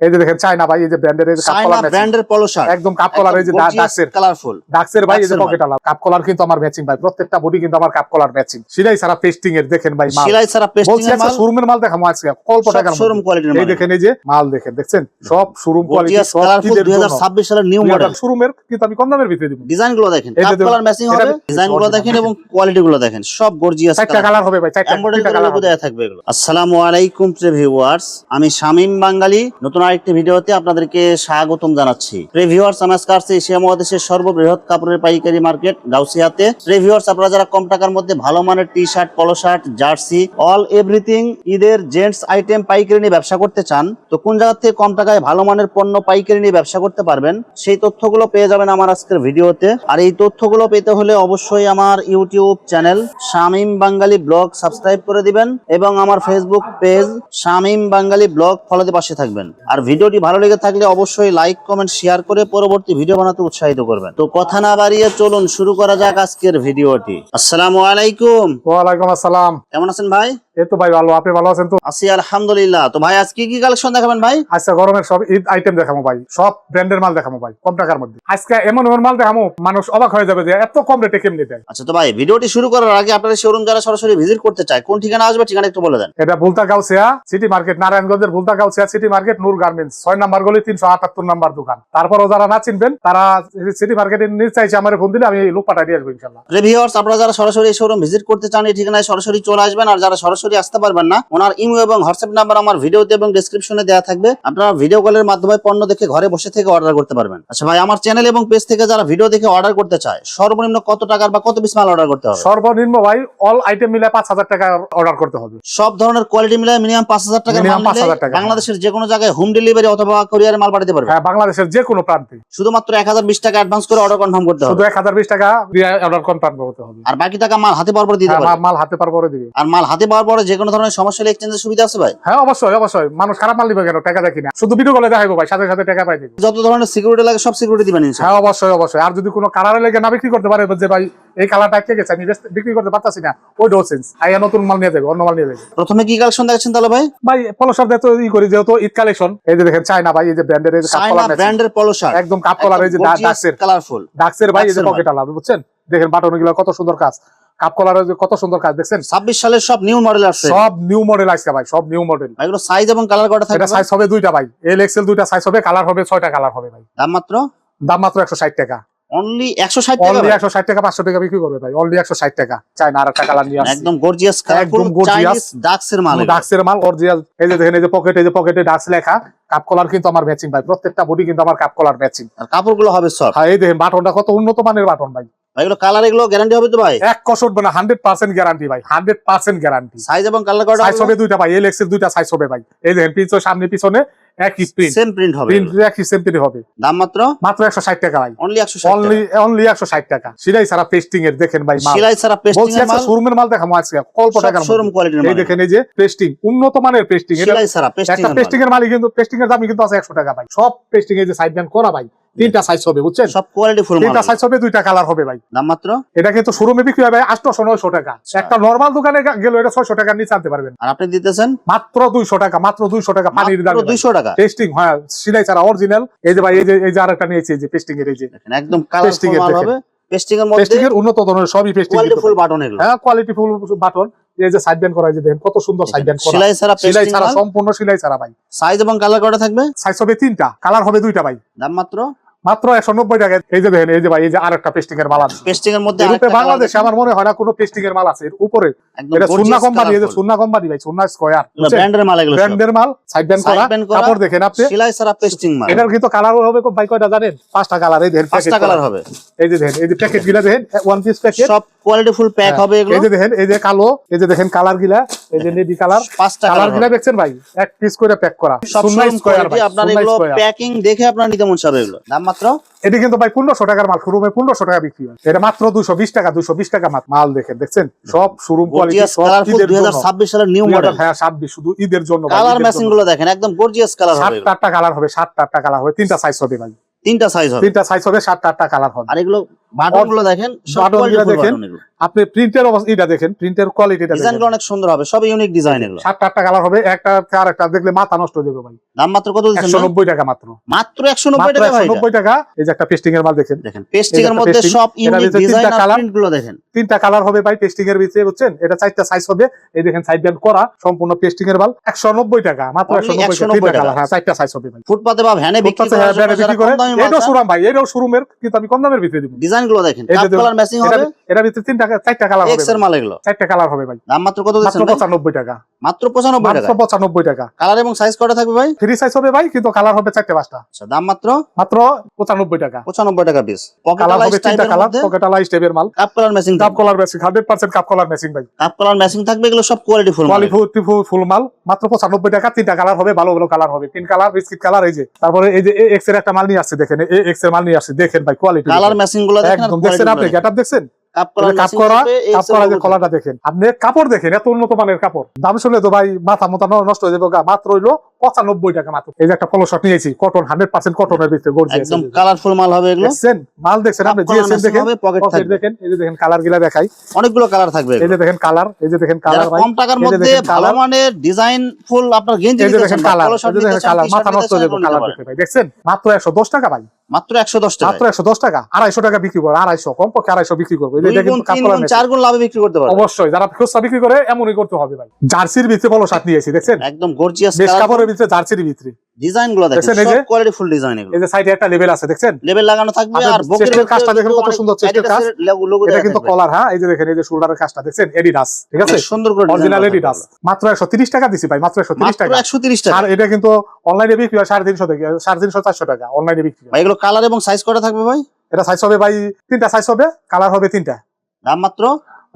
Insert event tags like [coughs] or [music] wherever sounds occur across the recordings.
এই যে দেখেন চায়না ভাই এই যে ব্র্যান্ডের এই চায়না ব্র্যান্ডের পলো শার্ট একদম কাপ কলার এই যে ডাক্সের কালারফুল ডাক্সের ভাই এই যে পকেট আলা কাপ কলার কিন্তু আমার ম্যাচিং ভাই। প্রত্যেকটা বডি কিন্তু আমার কাপ কলার ম্যাচিং সিলাই সারা পেস্টিং এর দেখেন ভাই মাল। সেলাই ছাড়া পেস্টিং এর মাল। শোরুমের মাল আজকে। অল্প টাকার শোরুম। কোয়ালিটির এই দেখেন এই যে মাল দেখেন দেখছেন? সব শোরুম কোয়ালিটি সব কালারফুল ঈদের জন্য। 2026 সালের নিউ মডেল শোরুমের কিন্তু আমি কম দামের ভিতরে দিব। ডিজাইনগুলো দেখেন কাপ কালার ম্যাচিং হবে ডিজাইনগুলো দেখেন এবং কোয়ালিটি গুলো দেখেন। সব গর্জিয়াস চারটা কালার হবে ভাই চারটা কালার থাকবে এগুলো। আসসালামু আলাইকুম প্রিয় ভিউয়ার্স আমি শামীম বাঙালি। নতুন আরেকটি ভিডিওতে আপনাদেরকে স্বাগতম জানাচ্ছি। প্রিয় ভিউয়ার্স আমার কাছে এশিয়া মহাদেশের সর্ববৃহৎ কাপড়ের পাইকারি মার্কেট গাউসিয়াতে। প্রিয় আপনারা যারা কম টাকার মধ্যে ভালো মানের T shirt polo shirt jersey all everything ঈদের জেন্টস আইটেম পাইকারি নিয়ে ব্যবসা করতে চান, তো কোন জায়গা থেকে কম টাকায় ভালো মানের পণ্য পাইকারি নিয়ে ব্যবসা করতে পারবেন, সেই তথ্যগুলো পেয়ে যাবেন আমার আজকের ভিডিওতে। আর এই তথ্যগুলো পেতে হলে অবশ্যই আমার YouTube channel Shamim Bangali vlog subscribe করে দিবেন এবং আমার Facebook page Shamim Bangali vlog ফলোতে পাশে থাকবেন। আর ভিডিওটি ভালো লেগে থাকলে অবশ্যই লাইক কমেন্ট শেয়ার করে পরবর্তী ভিডিও বানাতে উৎসাহিত করবেন। তো কথা না বাড়িয়ে চলুন শুরু করা যাক আজকের ভিডিওটি আসসালামু আলাইকুম। ওয়ালাইকুম আসসালাম। কেমন আছেন ভাই? এই তো ভাই ভালো আপনি ভালো আছেন তো? আছি আলহামদুলিল্লাহ। তো ভাই আজকে কি কালেকশন দেখাবেন ভাই? আজকে গরমের সব ঈদ আইটেম দেখাবো ভাই। সব ব্র্যান্ডের মাল দেখাবো ভাই কম টাকার মধ্যে। আজকে এমন এমন মাল দেখাবো মানুষ অবাক হয়ে যাবে যে এত কম রেটে কেমনি দেয়। আচ্ছা তো ভাই ভিডিওটি শুরু করার আগে আপনাদের শোরুম যারা সরাসরি ভিজিট করতে চায় কোন ঠিকানা আসবে ঠিকানা একটু বলে দেন। এটা ভুলতা গাউসিয়া সিটি মার্কেট নারায়ণগঞ্জের Bhulta Gausia city market Noor garments ছয় নাম্বার গলি তিনশো আটাত্তর নাম্বার দোকান। তারপরও যারা না চিনবেন তারা সিটি মার্কেটের নিচ চাইছে আমার ফোন দিলে আমি লোক পাঠাই দিয়ে আসব ইনশাল্লাহ আপনারা যারা সরাসরি শোরুম ভিজিট করতে চান এই ঠিকানায় সরাসরি চলে আসবেন আর যারা সরাসরি আসতে পারবেন না। ওনার ইমেল এবং হোয়াটসঅ্যাপ নাম্বার আমার ভিডিওতে এবং ডেসক্রিপশনে দেওয়া থাকবে। আপনারা ভিডিও কলের মাধ্যমে পণ্য দেখে ঘরে বসে থেকে অর্ডার করতে পারবেন। আচ্ছা ভাই আমার চ্যানেল এবং পেজ থেকে যারা ভিডিও দেখে অর্ডার করতে চায় সর্বনিম্ন কত টাকার বা কত পিস মাল অর্ডার করতে হবে? সর্বনিম্ন ভাই অল আইটেম মিলে পাঁচ হাজার টাকা অর্ডার করতে হবে। সব ধরনের কোয়ালিটি মিলিয়ে মিনিমাম পাঁচ হাজার টাকার মাল Minimum 5,000 টাকা। বাংলাদেশের যে কোনো জায়গায় হোম ডেলিভারি অথবা কোরিয়ারে মাল পাঠাতে পারবে হ্যাঁ বাংলাদেশের যে কোনো প্রান্তে। শুধুমাত্র এক হাজার বিশ টাকা অ্যাডভান্স করে অর্ডার কনফার্ম করতে হবে। শুধু এক হাজার বিশ টাকা অর্ডার কনফার্ম করতে হবে। আর বাকি টাকা মাল হাতে পাওয়ার পর দিতে হ্যাঁ, মাল হাতে পার করে দিবে। আর মাল হাতে পাওয়ার পরে যে কোনো ধরনের সমস্যা হলে এক্সচেঞ্জের সুবিধা আছে ভাই? হ্যাঁ অবশ্যই অবশ্যই। মানুষ খারাপ মাল দিবে কেন? টাকা দেখি না। শুধু ভিডিও কলে দেখাবো ভাই সাথে সাথে টাকা পাই দিবে। যত ধরনের সিকিউরিটি লাগে সব সিকিউরিটি দিবেন হ্যাঁ অবশ্যই অবশ্যই। আর যদি কোনো কালারে লেগে না বিক্রি করতে পারে যে ভাই এই কালারটা আটকে গেছে আমি বিক্রি করতে পারতাছি না ওই ডোসেন্স আইয়া নতুন মাল নিয়ে যাবে অন্য মাল নিয়ে যাবে। প্রথমে কি কালেকশন দেখাচ্ছেন তাহলে ভাই? ভাই পলসার তো ই করি যেহেতু ঈদ কালেকশন এই যে দেখেন চায়না ভাই এই যে ব্র্যান্ডের এই যে কাপ চায়না ব্র্যান্ডের পলো শার্ট একদম কাপ কলার এই যে ডাক্সের কালারফুল ডাক্সের ভাই এই যে পকেট আলা বুঝছেন? দেখেন বাটনগুলো কত সুন্দর কাজ। কাপ কলার কত সুন্দর কাজ দেখছেন? 26 সালের সব নিউ মডেল আসছে সব নিউ মডেল আসছে ভাই সব নিউ মডেল এগুলো সাইজ এবং কালার এটা সাইজ হবে দুইটা ভাই। এল এক্সেল দুইটা সাইজ হবে কালার হবে ছয়টা কালার হবে ভাই। দাম মাত্র? দাম মাত্র একশো ষাট টাকা। অনলি 160 টাকা অনলি টাকা পাঁচশো টাকা বিক্রি করবে ভাই। অনলি একশো ষাট টাকা। চায়না আর একটা কালার নিয়ে একদম গর্জিয়াস একদম gorgeous। ডাক্সের মাল ডাক্সের মাল অরিজিনাল এই যে দেখেন এই যে পকেটে এই যে পকেটে ডাক্স লেখা কাপ কলার কিন্তু আমার ম্যাচিং ভাই। প্রত্যেকটা বডি কিন্তু আমার কাপ কলার ম্যাচিং আর কাপড়গুলো হবে হ্যাঁ এই দেখেন বাটনটা কত উন্নত মানের বাটন ভাই। এগুলো কালার এগুলো গ্যারান্টি হবে তো ভাই? এক কষট মানে হান্ড্রেড পার্সেন্ট গ্যারান্টি ভাই। হান্ড্রেড পার্সেন্ট গ্যারান্টি সাইজ এবং কালার সাইজ হবে? দুইটা ভাই এল এক্সের দুইটা সাইজ হবে ভাই। এই দেখেন পিছনে সামনে পিছনে একই প্রিন্ট সেম প্রিন্ট হবে প্রিন্ট একই সেম প্রিন্ট হবে। দাম মাত্র? মাত্র একশো ষাট টাকা ভাই। অনলি 160 অনলি অনলি একশো ষাট টাকা। সিলাই সারা পেস্টিং এর দেখেন ভাই মাল। সিলাই সারা পেস্টিং বলছি এর মাল শোরুমের মাল দেখাবো আজকে। অল্প টাকার শোরুম কোয়ালিটির মাল এই দেখেন এই যে পেস্টিং উন্নত মানের পেস্টিং এটা সারা পেস্টিং একটা পেস্টিং এর মালই কিন্তু পেস্টিং এর দামই কিন্তু আছে একশো টাকা ভাই। সব পেস্টিং এর যে সাইড ব্যান্ড করা ভাই তিনটা সাইজ হবে বুঝছেন? সব কোয়ালিটি ফুল তিনটা সাইজ হবে। দুইটা কালার হবে ভাই। দাম মাত্র? এটা কিন্তু শোরুমে বিক্রি হবে আটশো নয়শো টাকা। একটা নর্মাল দোকানে গেলে এটা ছয়শো টাকার নিচে আনতে পারবেন। আর আপনি দিতেছেন? মাত্র দুইশো টাকা মাত্র দুইশো টাকা পানির দাম 200 টাকা? টেস্টিং হ্যাঁ সিলাই ছাড়া অরিজিনাল এই যে ভাই এই যে এই যে আরেকটা নিয়েছি এই যে পেস্টিং এর এই যে। দেখেন একদম এর হবে পেস্টিং এর মধ্যে পেস্টিং এর উন্নত ধরনের সবই পেস্টিং কোয়ালিটি ফুল বাটন এগুলো। হ্যাঁ কোয়ালিটি ফুল বাটন এই যে সাইড ব্যান্ড করা এই যে দেখেন কত সুন্দর সাইড ব্যান্ড করা। সেলাই ছাড়া সিলাই ছাড়া সম্পূর্ণ সিলাই ছাড়া ভাই। সাইজ এবং কালার কটা থাকবে? সাইজ হবে তিনটা কালার হবে দুইটা ভাই। দাম মাত্র? মাত্র একশো নব্বই টাকা এই যে দেখেন এই যে ভাই এই যে আরেকটা পেস্টিং এর মাল আছে পেস্টিং এর মধ্যে বাংলাদেশে আমার মনে হয় না কোনো পেস্টিং এর মাল আছে এর উপরে এটা সুন্না কোম্পানি এই যে সুন্না কোম্পানি ভাই সুন্না স্কয়ার ব্র্যান্ডের মাল এগুলো ব্র্যান্ডের মাল সাইড ব্যান্ড করা কাপড় দেখেন আপনি সেলাই পেস্টিং মাল এটার কিন্তু কালার হবে ভাই কয়টা জানেন পাঁচটা কালার এই দেখেন পাঁচটা কালার হবে এই যে দেখেন এই যে প্যাকেট গিলা দেখেন ওয়ান পিস প্যাকেট সব কোয়ালিটি ফুল প্যাক হবে এগুলো এই যে দেখেন এই যে কালো এই যে দেখেন কালার গিলা এই যে নেভি কালার পাঁচটা কালার গিলা দেখছেন ভাই এক পিস করে প্যাক করা সুন্না স্কয়ার ভাই আপনার এগুলো প্যাকিং দেখে আপনার নিতে মন চাবে এগুলো দাম মাত্র? এটি কিন্তু ভাই পনেরোশো টাকার মাল শোরুমে পনেরোশো টাকা বিক্রি হয়। এটা মাত্র দুশো বিশ টাকা দুশো বিশ টাকা মাল দেখেন দেখছেন? সব শোরুম কোয়ালিটি গর্জিয়াস সব কালারফুল ঈদের জন্য। 2026 সালের নিউ মডেল হ্যাঁ ছাব্বিশ শুধু ঈদের জন্য কালার ঈদেরগুলো দেখেন একদম গর্জিয়াস কালার হবে আটটা কালার হবে সাত আটটা কালার হবে তিনটা সাইজ হবে ভাই। তিনটা সাইজ হবে। তিনটা সাইজ হবে সাত আটটা কালার হবে। আর এগুলো বাটন দেখেন সব বাটনগুলো কোয়ালিটি দেখেন। দেখেন আপনি প্রিন্টের অবস্থা এটা দেখেন প্রিন্টের কোয়ালিটিটা ডিজাইন অনেক সুন্দর হবে সব ইউনিক ডিজাইন এগুলো। সাতটা আটটা কালার হবে একটা আর একটা দেখলে মাথা নষ্ট হয়ে যাবে ভাই। দাম মাত্র কত দিচ্ছেন একশো ভাই? নব্বই টাকা মাত্র। মাত্র একশো নব্বই মাত্র টাকা ভাই এটা। নব্বই টাকা। এই যে একটা পেস্টিং এর মাল দেখেন। দেখেন পেস্টিং এর মধ্যে সব ইউনিক ডিজাইন তিনটা আর colour। দেখেন। তিনটা কালার হবে ভাই পেস্টিং এর ভিতরে বুঝছেন? এটা চারটা সাইজ হবে। এই দেখেন সাইড ব্যান্ড করা সম্পূর্ণ পেস্টিং এর মাল। একশো নব্বই টাকা মাত্র একশো নব্বই 190 টাকা। কালার হ্যাঁ চারটা সাইজ হবে ভাই। ফুটপাতে বা ভ্যানে বিক্রি হ্যাঁ, করে। কম এটাও শোরুম ভাই এটাও শোরুমের কিন্তু আমি কম দামের ভিতরে দিব। ডিজাইনগুলো দেখেন কাপ কালার ম্যাচিং এটা হবে। এটার ভিতরে তিনটা চারটা কালার হবে এক্সের। মাল এগুলো। চারটা কালার হবে ভাই। দাম মাত্র কত দিচ্ছেন ভাই? পঁচানব্বই টাকা। মাত্র পঁচানব্বই টাকা পঁচানব্বই টাকা। কালার এবং সাইজ কটা থাকবে ভাই? ফ্রি সাইজ হবে ভাই কিন্তু কালার হবে চারটে পাঁচটা। আচ্ছা দাম মাত্র? মাত্র পঁচানব্বই টাকা। পঁচানব্বই টাকা পিস কালার হবে তিনটা কালার মধ্যে? স্টেপের মাল। Cup colour matching cup colour matching hundred percent cup colour matching ভাই। কাপ কালার ম্যাচিং থাকবে এগুলো সব কোয়ালিটি ফুল কোয়ালিটি ফুল মাল। মাত্র পঁচানব্বই টাকা তিনটা কালার হবে ভালো ভালো কালার হবে। তিন কালার বিস্কিট কালার এই যে। তারপরে এই যে এক্সের একটা মাল নিয়ে আসছে দেখেন। এক্সের মাল নিয়ে আসছে। দেখেন ভাই কোয়ালিটি কালার ম্যাচিংগুলো দেখেন দেখছেন আপনি গেটআপ দেখছেন? কলাটা দেখেন আপনি কাপড় দেখেন এত উন্নত মানের কাপড় দাম শুনলে তো ভাই মাথা মাথা নষ্ট হয়ে যাবে গা। মাত্র হইল পঁচানব্বই টাকা মাত্র। এই যে একটা পলো নিয়েছি কটন হান্ড্রেড পার্সেন্ট কটনের ভিতরে একদম কালারফুল মাল হবে এগুলো। দেখছেন মাল দেখছেন আপনি জিএসএম দেখেন পকেট পকেট থাকবে। দেখেন এই যে দেখেন কালার গিলা দেখাই। অনেকগুলো কালার থাকবে এই যে দেখেন কালার এই যে দেখেন কালার ভাই কম টাকার মধ্যে ভালো মানের ডিজাইন ফুল আপনার গেঞ্জি এই যে দেখেন কালার এই যে দেখেন কালার মাথা নষ্ট হয়ে যাবে কালার। দেখে ভাই দেখছেন? মাত্র একশো দশ টাকা ভাই। মাত্র একশো দশ টাকা মাত্র টাকা আড়াইশো টাকা বিক্রি কমপক্ষে বিক্রি করব। এই কাপড় চার গুণ লাভে বিক্রি করতে পারবে অবশ্যই যারা খুচরা বিক্রি করে এমনই করতে হবে ভাই। জার্সির ভিতরে শার্ট নিয়েছি দেখছেন? একদম গর্জিয়াস ভিতরে জার্সির ভিতরে। ডিজাইনগুলো দেখেন সব কোয়ালিটি ফুল ডিজাইন এগুলো। এই যে সাইডে একটা লেভেল আছে দেখছেন? লাগানো থাকবে আর বুকের কাজটা দেখেন কত সুন্দর চেস্টের কাজ। এটা কিন্তু কলার হ্যাঁ? এই যে দেখেন এই যে শোল্ডারের কাজটা দেখছেন? এডিডাস ঠিক আছে? সুন্দর করে অরিজিনাল এডিডাস মাত্র একশো তিরিশ টাকা দিছি ভাই মাত্র একশো তিরিশ মাত্র টাকা। একশো তিরিশ টাকা। আর এটা কিন্তু অনলাইনে বিক্রি হয় সাড়ে তিনশো থেকে সাড়ে তিনশো চারশো টাকা অনলাইনে বিক্রি হয়। ভাই এগুলো কালার এবং সাইজ কটা থাকবে ভাই? এটা সাইজ হবে ভাই তিনটা সাইজ হবে কালার হবে তিনটা। দাম মাত্র?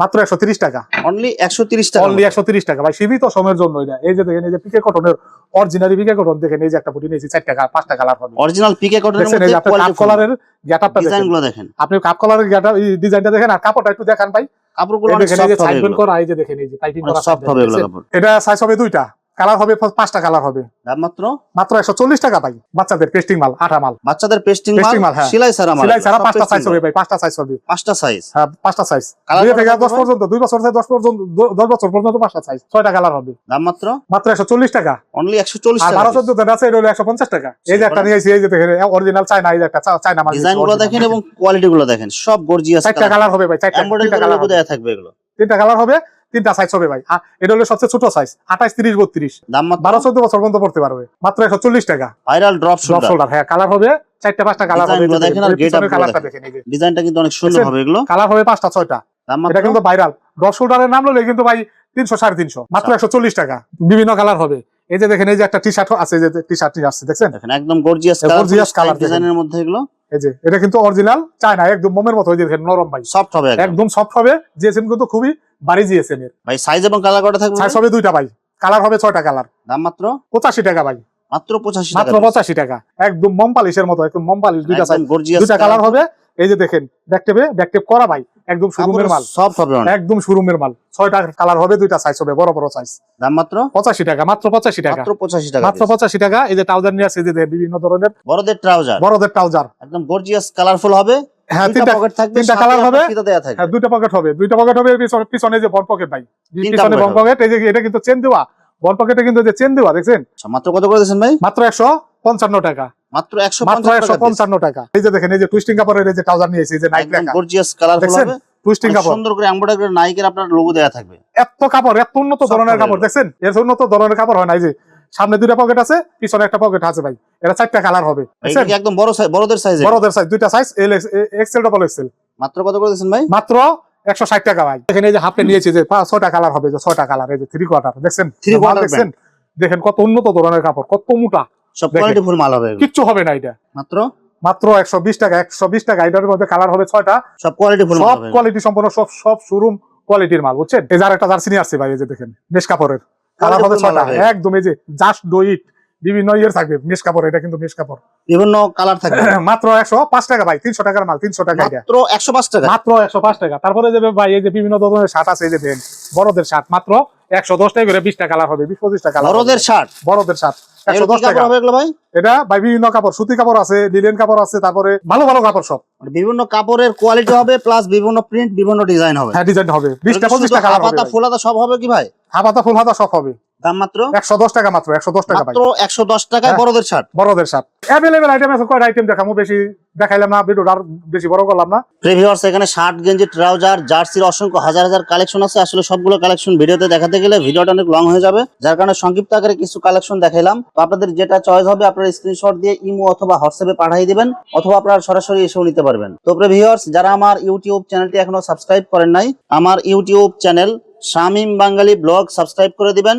মাত্র একশো তিরিশ টাকা। অনলি একশো তিরিশ টাকা অনলি একশো তিরিশ টাকা। ভাই সীমিত সময়ের জন্য এটা। এই যে দেখেন এই যে পিকে কটনের অরিজিনালি পিকে কটন দেখেন এই যে একটা বুটি নিয়েছি চারটা কালার পাঁচটা কালার হবে। অরিজিনাল পিকে কটনের মধ্যে যে কাপ কলারের গেটআপটা ডিজাইন দেখেন। দেখেন। আপনি কাপ কলারের গেটআপ ডিজাইনটা দেখেন আর কাপড়টা একটু দেখান ভাই। কাপড়গুলো অনেক দেখেন এই যে সফট হবে। করা এই যে দেখেন এই যে টাইপিং করা সফট হবে এগুলো কাপড়। এটা সাইজ হবে দুইটা। কালার হবে পাঁচটা কালার হবে। দাম মাত্র? মাত্র একশো চল্লিশ টাকা ভাই। বাচ্চাদের পেস্টিং মাল আঠা মাল। বাচ্চাদের পেস্টিং মাল? মাল, হ্যাঁ। সেলাই ছাড়া সিলাই ছাড়া পাঁচটা সাইজ হবে ভাই পাঁচটা সাইজ হবে। পাঁচটা সাইজ হ্যাঁ পাঁচটা সাইজ দুই থেকে দশ পর্যন্ত দুই বছর থেকে দশ পর্যন্ত দশ বছর পর্যন্ত পাঁচটা সাইজ ছয়টা কালার হবে। দাম মাত্র? মাত্র একশো চল্লিশ টাকা। অনলি একশো চল্লিশ আর বারো চোদ্দ যেটা আছে এটা হলো একশো পঞ্চাশ টাকা। এই যে একটা নিয়েছি এই যে দেখেন অরিজিনাল চায়না এই যে একটা চায়না মাল ডিজাইনগুলো দেখেন এবং কোয়ালিটি গুলো দেখেন সব গর্জিয়াস চারটা কালার হবে ভাই চারটা কালার হবে। থাকবে এগুলো। তিনটা কালার হবে তিনটা সাইজ হবে ভাই। এটা হলো সবচেয়ে ছোট সাইজ আঠাইশ তিরিশ বত্রিশ। দাম বারো চোদ্দ বছর পর্যন্ত পড়তে পারবে। মাত্র একশো চল্লিশ টাকা। ভাইরাল ড্রপ ড্রপ শোল্ডার হ্যাঁ কালার হবে চারটা পাঁচটা কালার হবে। কালারটা ডিজাইনটা কিন্তু অনেক সুন্দর হবে এগুলো। কালার হবে পাঁচটা ছয়টা। এটা কিন্তু ভাইরাল ড্রপ শোল্ডারের নাম ললে কিন্তু ভাই তিনশো সাড়ে তিনশো। মাত্র আচ্ছা। একশো চল্লিশ টাকা। বিভিন্ন কালার হবে। এই যে দেখেন এই যে একটা টি শার্ট আছে যে টি শার্ট নিয়ে আসছে দেখছেন? দেখেন একদম গর্জিয়াস এ কালার ডিজাইনের মধ্যে এগুলো। এই যে এটা কিন্তু অরিজিনাল চায়না একদম মোমের মতো দেখেন নরম ভাই। সফট হবে একদম। সফট হবে জিএসএম কিন্তু খুবই বাড়ি জিএসএম এর। ভাই সাইজ এবং কালার কটা থাকবে সাইজ হবে দুইটা ভাই। কালার হবে ছয়টা কালার দাম মাত্র? পঁচাশি টাকা ভাই। মাত্র পঁচাশি মাত্র টাকা পঁচাশি টাকা। একদম মম পালিশের মতো একদম মম পালিশ দুইটা সাইজ দুইটা কালার হবে এই যে দেখেন ব্যাকটেপে ব্যাকটেপ করা ভাই একদম শোরুমের মাল। সফট হবে একদম শোরুমের মাল। ছয়টা কালার হবে দুইটা সাইজ হবে বড় বড় সাইজ দাম মাত্র? পঁচাশি টাকা মাত্র পঁচাশি টাকা। মাত্র পঁচাশি টাকা মাত্র piece। পঁচাশি টাকা এই যে ট্রাউজার নিয়ে আসছে যে বিভিন্ন ধরনের বড়দের ট্রাউজার বড়দের ট্রাউজার একদম গর্জিয়াস কালারফুল হবে। হ্যাঁ তিনটা তিনটা পকেট থাকবে তিনটা সাথে colour আপনার হবে। ফিতা দেয়া থাকবে। হ্যাঁ দুইটা পকেট হবে। দুইটা পকেট হবে পিছনে পিছনে যে বন পকেট ভাই। পিছনে বন পকেট এই যে এটা কিন্তু চেন দেওয়া। বন পকেটে কিন্তু যে চেন দেওয়া দেখছেন? মাত্র কত করে দিয়েছেন ভাই? মাত্র একশো পঞ্চান্ন টাকা। মাত্র একশো মাত্র একশো পঞ্চান্ন টাকা। এই যে দেখেন এই যে টুইস্টিং কাপড়ের এই যে ট্রাউজার নিয়েছি এই যে নাইক লেখা। গর্জিয়াস কালারফুল হবে। টুইস্টিং কাপড়। সুন্দর করে এমব্রয়ডারি নাইকের আপনার লোগো দেয়া থাকবে। এত কাপড় এত উন্নত ধরনের কাপড় কাপড় এর উন্নত ধরনের কাপড় হয় না এই যে সামনে দুইটা পকেট আছে পিছনে একটা পকেট আছে ভাই। এটা চারটা কালার হবে একদম বড় বড়দের সাইজ বড়দের সাইজ দুইটা size L XL double XL মাত্র কত করে দিয়েছেন ভাই? মাত্র একশো ষাট টাকা ভাই। এখানে এই যে হাফে নিয়েছি যে ছয়টা কালার হবে যে ছয়টা কালার এই যে থ্রি কোয়ার্টার দেখছেন? মাল quarter দেখছেন? দেখেন কত উন্নত ধরনের কাপড় কত মোটা। সব কোয়ালিটি ফুল মাল হবে কিচ্ছু হবে না এটা। মাত্র? মাত্র একশো বিশ টাকা একশো বিশ টাকা এটার মধ্যে কালার হবে ছয়টা। সব কোয়ালিটি ফুল সব কোয়ালিটি সম্পন্ন সব সব শোরুম কোয়ালিটির মাল বুঝছেন? এই একটা জার্সি নিয়ে আসছে ভাই এই যে দেখেন বেশ কাপড়ের। কালার হবে ছয়টা। একদম এই যে জাস্ট ডো ইট বিভিন্ন ইয়ের থাকবে মেশ কাপড় এটা কিন্তু মেশ কাপড়। বিভিন্ন কালার থাকবে। [coughs] মাত্র একশো পাঁচ টাকা ভাই তিনশো টাকার মাল তিনশো টাকা মাত্র একশো পাঁচ টাকা। মাত্র একশো পাঁচ টাকা। তারপরে যে ভাই এই যে বিভিন্ন ধরনের শার্ট আছে এই যে বড়দের শার্ট মাত্র একশো দশ টাকা করে বিশটা কালার হবে বিশ পঁচিশটা কালার বড়দের শার্ট? বড়দের শার্ট একশো দশ টাকা। ভাই? এটা ভাই বিভিন্ন কাপড় সুতি কাপড় আছে লিলেন কাপড় আছে তারপরে ভালো ভালো কাপড় সব। মানে বিভিন্ন কাপড়ের কোয়ালিটি হবে প্লাস বিভিন্ন প্রিন্ট বিভিন্ন ডিজাইন হবে। হ্যাঁ ডিজাইন হবে। বিশটা পঁচিশটা কালার হবে হাতা ফুল হাতা সব হবে কি ভাই? হাফাতা ফুল হাতা সব হবে। দাম মাত্র? একশো দশ টাকা মাত্র একশো দশ টাকা মাত্র টাকায় হ্যাঁ। বড়দের শার্ট? বড়দের শার্ট। আইটেম আছে কয়টা আইটেম দেখামো? বেশি দেখাইলাম না ভিডিওটা আর বেশি বড় করলাম না। প্রিভিউয়ার্স এখানে শার্ট গেঞ্জি ট্রাউজার জার্সির অসংখ্য হাজার হাজার কালেকশন আছে। আসলে সবগুলো কালেকশন ভিডিওতে দেখাতে গেলে ভিডিওটা অনেক লং হয়ে যাবে। যার কারণে সংক্ষিপ্ত আকারে কিছু কালেকশন দেখাইলাম। তো আপনাদের যেটা চয়েস হবে আপনারা স্ক্রিনশট দিয়ে ইমো অথবা হোয়াটসঅ্যাপে পাঠিয়ে দিবেন অথবা আপনারা সরাসরি এসেও নিতে পারবেন। তো প্রিভিউয়ার্স যারা আমার ইউটিউব চ্যানেলটি এখনও সাবস্ক্রাইব করেন নাই আমার YouTube channel Shamim Bangali vlog subscribe করে দিবেন।